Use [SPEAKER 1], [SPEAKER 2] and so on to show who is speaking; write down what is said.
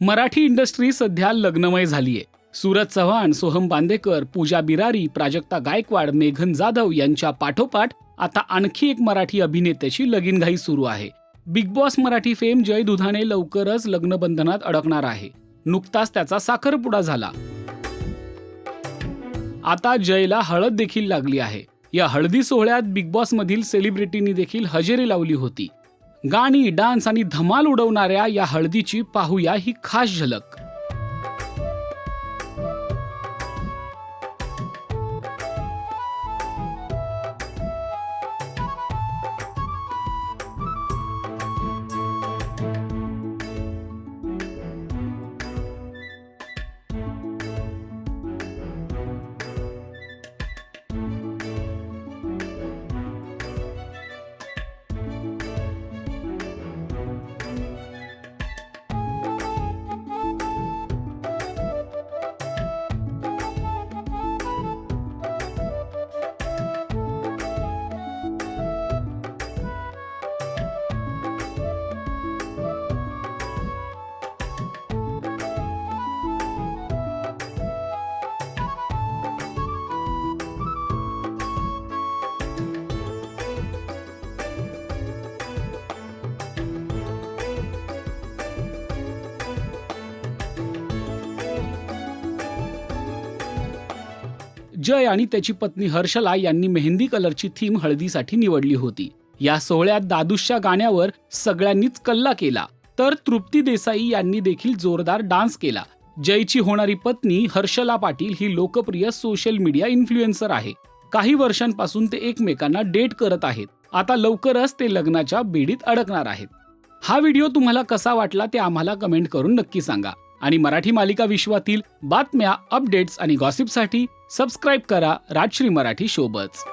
[SPEAKER 1] Marathi industry सध्या लग्नमय झालीय. सूरज चव्हाण सोहम बांदेकर पूजा बिरारी प्राजक्ता गायकवाड मेघन जाधव यांच्या पाठोपाठ आता आणखी एक मराठी अभिनेत्याची लगीनघाई सुरू आहे. Bigg Boss Marathi fame Jay Dudhane लवकरच लग्नबंधनात अडकणार आहे. नुकताच त्याचा साखरपुडा झाला. आता जयला हळद देखील लागली आहे. या हळदी सोहळ्यात बिग बॉस मधील सेलिब्रिटींनी देखील हजेरी लावली होती. गाणी डान्स आणि धमाल उडवणाऱ्या या हळदीची पाहूया ही खास झलक. जय आणि त्याची पत्नी हर्षला यांनी मेहंदी कलरची थीम हळदीसाठी निवडली होती. या सोहळ्यात दादूसच्या गाण्यावर सगळ्यांनीच कल्ला केला. तर तृप्ती देसाई यांनी देखील जोरदार डान्स केला. जयची होणारी पत्नी हर्षला पाटील ही लोकप्रिय सोशल मीडिया इन्फ्लुएन्सर आहे. काही वर्षांपासून ते एकमेकांना डेट करत आहेत. आता लवकरच ते लग्नाच्या बेडीत अडकणार आहेत. हा व्हिडिओ तुम्हाला कसा वाटला ते आम्हाला कमेंट करून नक्की सांगा. आणि मराठी मालिका विश्वातील बातम्या अपडेट्स आणि गॉसिपसाठी सबस्क्राईब करा राजश्री मराठी शोबच